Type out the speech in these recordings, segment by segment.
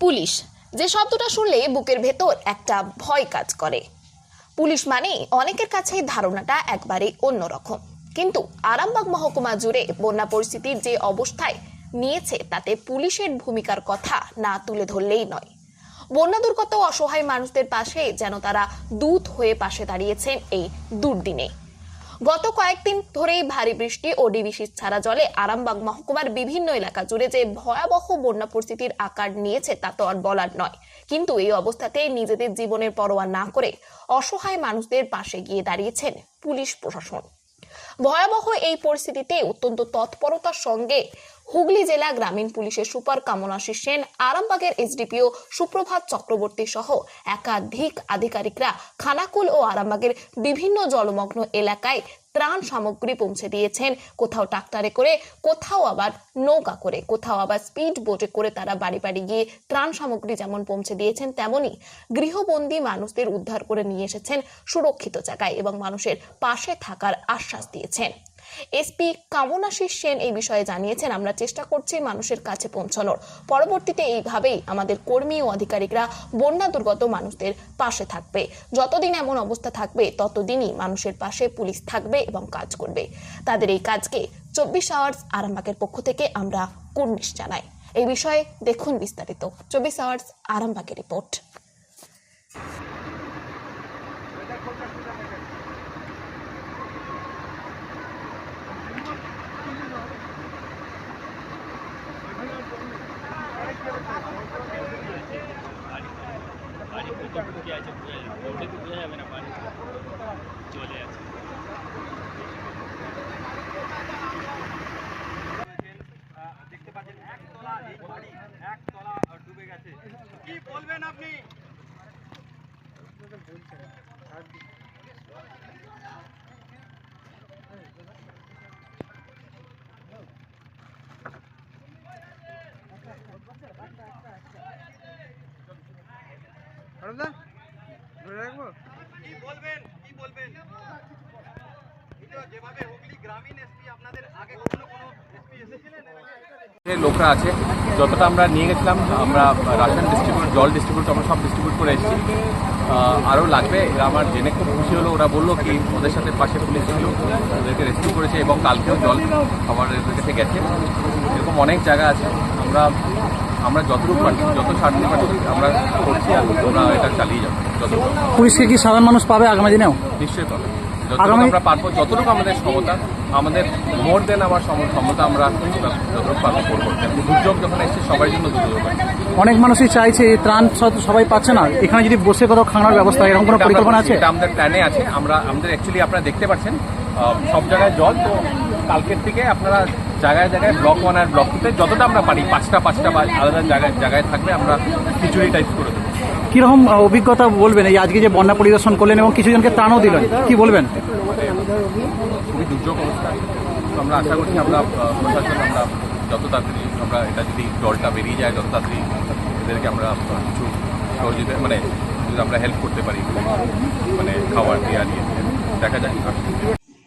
Police. যে শব্দটা শুনলে বুকের ভেতর একটা ভয় কাজ করে। পুলিশ মানে অনেকের কাছে ধারণাটা একবারে অন্যরকম। কিন্তু আরামবাগ মহকুমা জুড়ে বন্যা পরিস্থিতির যে অবস্থায় নিয়েছে, তাতে পুলিশের ভূমিকার কথা না তুলে ধরলেই নয়। বন্যা দুর্গত অসহায় মানুষদের পাশে যেন তারা দূত হয়ে পাশে দাঁড়িয়েছেন এই দুর্দিনে। গত কয়েকদিন ধরেই ভারী বৃষ্টি ও ডিবিসির ছাড়া জলে আরামবাগ মহকুমার বিভিন্ন এলাকা জুড়ে যে ভয়াবহ বন্যা পরিস্থিতির আকার নিয়েছে তা তো আর বলার নয়। কিন্তু এই অবস্থাতে নিজেদের জীবনের পরোয়া না করে অসহায় মানুষদের পাশে গিয়ে দাঁড়িয়েছেন পুলিশ প্রশাসন। ভয়াবহ এই পরিস্থিতিতে অত্যন্ত তৎপরতার সঙ্গে হুগলি জেলা গ্রামীণ পুলিশের সুপার কামনাশী সেন আরামবাগের এসডিপিও সুপ্রভাত চক্রবর্তী সহ একাধিক আধিকারিকরা খানাকুল ও আরামবাগের বিভিন্ন জলমগ্ন এলাকায় ত্রাণ সামগ্রী পৌঁছে দিয়েছেন। কোথাও ট্রাক্টরে করে, কোথাও আবার নৌকা করে, কোথাও আবার স্পিড বোটে করে তারা বাড়ি বাড়ি গিয়ে ত্রাণ সামগ্রী যেমন পৌঁছে দিয়েছেন তেমনি গৃহবন্দী মানুষদের উদ্ধার করে নিয়ে এসেছেন সুরক্ষিত জায়গায় এবং মানুষের পাশে থাকার আশ্বাস দিয়েছেন। এসপি কামনাশিস সেন এই বিষয়ে জানিয়েছেন, আমরা চেষ্টা করছি মানুষের কাছে পৌঁছানোর। পরবর্তীতে এইভাবেই আমাদের কর্মী ও আধিকারিকরা বন্যা দুর্গত মানুষদের পাশে থাকবে। যতদিন এমন অবস্থা থাকবে, ততদিনই মানুষের পাশে পুলিশ থাকবে এবং কাজ করবে। তাদের এই কাজকে চব্বিশ আওয়ার্স আরামবাগের পক্ষ থেকে আমরা কুর্নিশ জানাই। এই বিষয়ে দেখুন বিস্তারিত। চব্বিশ আওয়ার্স আরামবাগের রিপোর্ট। বাড়ি কোথাও ঢুকে আছে বোঝা যাবে রোডে তো বোঝা যাবে না বাড়ি চলে আছে আহ, দেখতে পাচ্ছেন একতলা এই বাড়ি একতলা আহ, ডুবে গেছে কি বলবেন আপনি কি বলবেন কি বলবেন? এই তো যেভাবে হুগলি গ্রামীণ এসপি আপনাদের আগে কখনো কোনো এসপি এসেছিলেন? যে লোকরা আছে। যতটা আমরা নিয়ে গেছিলাম আমরা রাশন ডিস্ট্রিবিউট জল ডিস্ট্রিবিউট আমরা সব ডিস্ট্রিবিউট করে এসেছি। আরও লাগবে। এরা আমার জেনে খুব খুশি হলো। ওরা বলল কি ওদের সাথে পাশে পুলিশ ছিল। ওদেরকে রেস্কিউ করেছে এবং কালকেও জল কাছে গেছে। এরকম অনেক জায়গা আছে। আমরা আমরা যতটুকু পারছি যত সাহায্য পারছি আমরা করছি আর আমরা এটা চালিয়ে যাব যতটুকু। পুলিশকে কি সাধারণ মানুষ পাবে আগামী দিনেও? নিশ্চয়ই পাবে। যতটুকু আমরা পারব যতটুকু আমাদের ক্ষমতা আমাদের মোর দেন আমার ক্ষমতা আমরা যতটুকু পারব করব। দুর্যোগ যখন এসছে সবার জন্য দুর্যোগ অনেক মানুষই চাইছে এই ত্রাণ সব- সবাই পাচ্ছে না। এখানে যদি বসে কোথাও খাওয়ার ব্যবস্থা এরকম কোনো পরিকল্পনা আছে? এটা আমাদের প্ল্যানে আছে। আমরা আমাদের অ্যাকচুয়ালি আপনারা দেখতে পাচ্ছেন সব জায়গায় জল তো কালকের থেকে আপনারা জায়গায় জায়গায় ব্লক ওয়ান আর ব্লক টুতে যতটা আমরা পারি পাঁচটা পাঁচটা বা আলাদা জায়গায় জায়গায় থাকবে আমরা খিচুড়ি টাইপ করে দেবো। কীরকম অভিজ্ঞতা বলবেন এই আজকে যে বন্যা পরিদর্শন করলেন এবং কিছু জনকে ত্রাণও দিলেন? কি বলবেন? খুবই দুর্যোগ অবস্থা। তো আমরা আশা করছি আমরা প্রশাসন আমরা যত তাড়াতাড়ি আমরা এটা যদি জলটা বেরিয়ে যায় যত তাড়াতাড়ি এদেরকে আমরা কিছু সহযোগিতা মানে যদি আমরা হেল্প করতে পারি মানে খাবার দেওয়া নিয়ে দেখা যাক।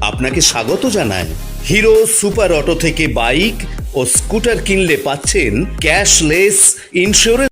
আপনাকে স্বাগত জানায় হিরো সুপার অটো থেকে বাইক ও স্কুটার কিনলে পাচ্ছেন ক্যাশলেস ইন্স্যুরেন্স।